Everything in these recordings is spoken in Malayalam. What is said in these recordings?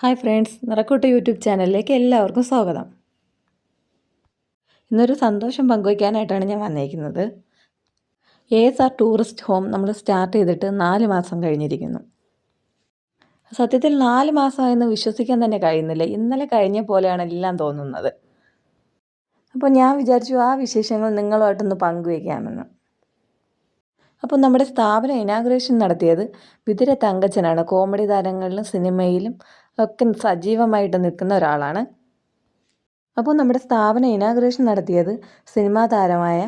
ഹായ് ഫ്രണ്ട്സ് നിറക്കൂട്ട് യൂട്യൂബ് ചാനലിലേക്ക് എല്ലാവർക്കും സ്വാഗതം. ഇന്നൊരു സന്തോഷം പങ്കുവയ്ക്കാനായിട്ടാണ് ഞാൻ വന്നേക്കുന്നത്. എസ് ആർ ടൂറിസ്റ്റ് ഹോം നമ്മൾ സ്റ്റാർട്ട് ചെയ്തിട്ട് നാല് മാസം കഴിഞ്ഞിരിക്കുന്നു. സത്യത്തിൽ നാല് മാസമായെന്ന് വിശ്വസിക്കാൻ തന്നെ കഴിയുന്നില്ല. ഇന്നലെ കഴിഞ്ഞ പോലെയാണ് എല്ലാം തോന്നുന്നത്. അപ്പോൾ ഞാൻ വിചാരിച്ചു ആ വിശേഷങ്ങൾ നിങ്ങളുമായിട്ടൊന്ന് പങ്കുവയ്ക്കാമെന്ന്. അപ്പോൾ നമ്മുടെ സ്ഥാപനം ഇനാഗ്രേഷൻ നടത്തിയത് വിതുര തങ്കച്ചനാണ്. കോമഡി താരങ്ങളിലും സിനിമയിലും ഒക്കെ സജീവമായിട്ട് നിൽക്കുന്ന ഒരാളാണ്. അപ്പോൾ നമ്മുടെ സ്ഥാപനം ഇനാഗ്രേഷൻ നടത്തിയത് സിനിമാ താരമായ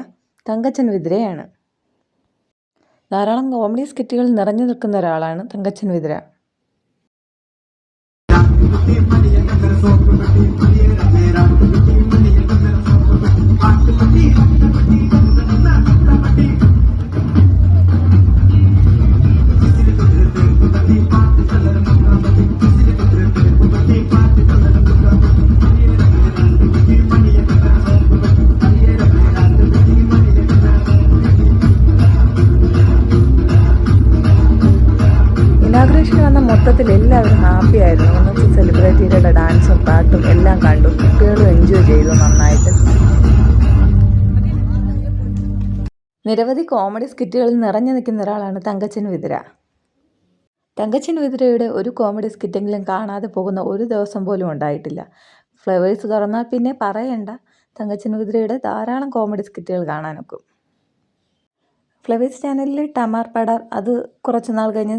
തങ്കച്ചൻ വിതുരയാണ്. ധാരാളം കോമഡി സ്കിറ്റുകൾ നിറഞ്ഞു നിൽക്കുന്ന ഒരാളാണ് തങ്കച്ചൻ വിതുര. മൊത്തത്തിൽ എല്ലാവരും ഹാപ്പി ആയിരുന്നു. ഒന്നിച്ച് സെലിബ്രിറ്റിയുടെ ഡാൻസും പാട്ടും എല്ലാം കണ്ടു. കുട്ടികളും എൻജോയ് ചെയ്തു നന്നായിട്ട്. നിരവധി കോമഡി സ്കിറ്റുകളിൽ നിറഞ്ഞു നിൽക്കുന്ന ഒരാളാണ് തങ്കച്ചൻ വിതുര. തങ്കച്ചൻ വിതുരയുടെ ഒരു കോമഡി സ്കിറ്റെങ്കിലും കാണാതെ പോകുന്ന ഒരു ദിവസം പോലും ഉണ്ടായിട്ടില്ല. ഫ്ലവേഴ്സ് തുറന്നാൽ പിന്നെ പറയണ്ട. തങ്കച്ചൻ വിതുരയുടെ ധാരാളം കോമഡി സ്കിറ്റുകൾ കാണാനൊക്കും. ഫ്ലവേഴ്സ് ചാനലിൽ ടമാർ പടാർ അത് കുറച്ച് നാൾ കഴിഞ്ഞ്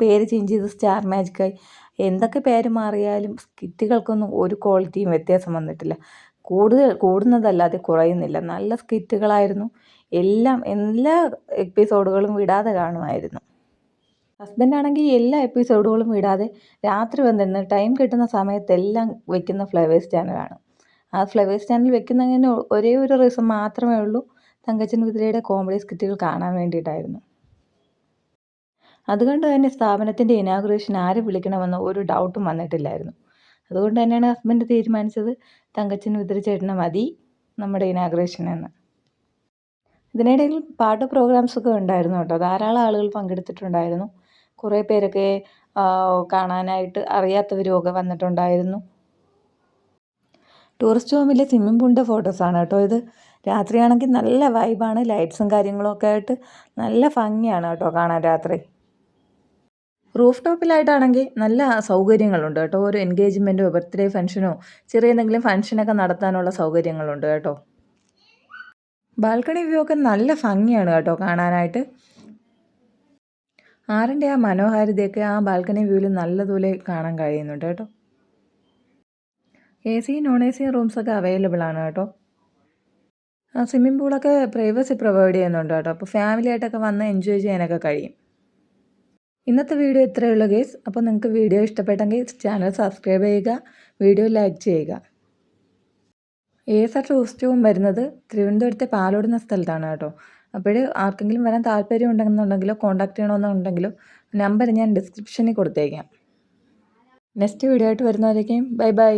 പേര് ചേഞ്ച് ചെയ്ത് സ്റ്റാർ മാജിക്കായി എന്തൊക്കെ പേര് മാറിയാലും സ്കിറ്റുകൾക്കൊന്നും ഒരു ക്വാളിറ്റിയും വ്യത്യാസം വന്നിട്ടില്ല. കൂടുതൽ കൂടുന്നതല്ലാതെ കുറയുന്നില്ല. നല്ല സ്കിറ്റുകളായിരുന്നു. എല്ലാം എല്ലാ എപ്പിസോഡുകളും വിടാതെ കാണുമായിരുന്നു. ഹസ്ബൻഡാണെങ്കിൽ എല്ലാ എപ്പിസോഡുകളും വിടാതെ രാത്രി വന്നിരുന്ന് ടൈം കിട്ടുന്ന സമയത്തെല്ലാം വെക്കുന്ന ഫ്ലവേഴ്സ് ചാനലാണ് ആ ഫ്ലവേഴ്സ് ചാനൽ വെക്കുന്നതിന് ഒരേ ഒരു റീസൺ മാത്രമേ ഉള്ളൂ. തങ്കച്ചൻ മുതലയുടെ കോമഡി സ്കിറ്റുകൾ കാണാൻ വേണ്ടിയിട്ടായിരുന്നു. അതുകൊണ്ട് തന്നെ സ്ഥാപനത്തിന്റെ ഇനാഗുറേഷൻ ആരെ വിളിക്കണമെന്ന് ഒരു ഡൗട്ടും വന്നിട്ടില്ലായിരുന്നു. അതുകൊണ്ട് തന്നെയാണ് ഹസ്ബൻഡ് തീരുമാനിച്ചത് തങ്കച്ചൻ വിദ്ര ചേട്ടനെ മതി നമ്മുടെ ഇനാഗുറേഷൻ എന്ന്. ഇതിനിടയിൽ പാട്ട് പ്രോഗ്രാംസൊക്കെ ഉണ്ടായിരുന്നു കേട്ടോ. ധാരാളം ആളുകൾ പങ്കെടുത്തിട്ടുണ്ടായിരുന്നു. കുറേ പേരൊക്കെ കാണാനായിട്ട് അറിയാത്തവരുമൊക്കെ വന്നിട്ടുണ്ടായിരുന്നു. ടൂറിസ്റ്റ് ഹോമിലെ സ്വിമ്മിംഗ് പൂളിന്റെ ഫോട്ടോസാണ് കേട്ടോ ഇത്. രാത്രിയാണെങ്കിൽ നല്ല വൈബാണ് ലൈറ്റ്സും കാര്യങ്ങളൊക്കെ ആയിട്ട് നല്ല ഭംഗിയാണ് കേട്ടോ കാണാൻ രാത്രി. റൂഫ് ടോപ്പിലായിട്ടാണെങ്കിൽ നല്ല സൗകര്യങ്ങളുണ്ട് കേട്ടോ. ഒരു എൻഗേജ്മെന്റോ ബർത്ത്ഡേ ഫംഗ്ഷനോ ചെറിയ എന്തെങ്കിലും ഫംഗ്ഷനൊക്കെ നടത്താനുള്ള സൗകര്യങ്ങളുണ്ട് കേട്ടോ. ബാൽക്കണി വ്യൂ ഒക്കെ നല്ല ഭംഗിയാണ് കേട്ടോ കാണാനായിട്ട്. ആറിന്റെ ആ മനോഹാരിതയൊക്കെ ആ ബാൽക്കണി വ്യൂവിൽ നല്ലതുപോലെ കാണാൻ കഴിയുന്നുണ്ട് കേട്ടോ. A C non A C റൂംസൊക്കെ available ആണ് കേട്ടോ. ആ സ്വിമ്മിംഗ് പൂളൊക്കെ പ്രൈവസി പ്രൊവൈഡ് ചെയ്യുന്നുണ്ട് കേട്ടോ. അപ്പോൾ ഫാമിലി ആയിട്ടൊക്കെ വന്ന് എൻജോയ് ചെയ്യാനൊക്കെ കഴിയും. ഇന്നത്തെ വീഡിയോ ഇത്രയേ ഉള്ളൂ ഗേസ് അപ്പോൾ നിങ്ങൾക്ക് വീഡിയോ ഇഷ്ടപ്പെട്ടെങ്കിൽ ചാനൽ സബ്സ്ക്രൈബ് ചെയ്യുക വീഡിയോ ലൈക്ക് ചെയ്യുക. ഏസ ടൂറിസ്റ്റവും വരുന്നത് തിരുവനന്തപുരത്തെ പാലോട് എന്ന സ്ഥലത്താണ് കേട്ടോ. അപ്പോൾ ആർക്കെങ്കിലും വരാൻ താല്പര്യം ഉണ്ടെന്നുണ്ടെങ്കിലോ കോൺടാക്ട് ചെയ്യണമെന്നുണ്ടെങ്കിലോ നമ്പർ ഞാൻ ഡിസ്ക്രിപ്ഷനിൽ കൊടുത്തേക്കാം. നെക്സ്റ്റ് വീഡിയോ ആയിട്ട് വരുന്നവരേക്കും ബൈ ബൈ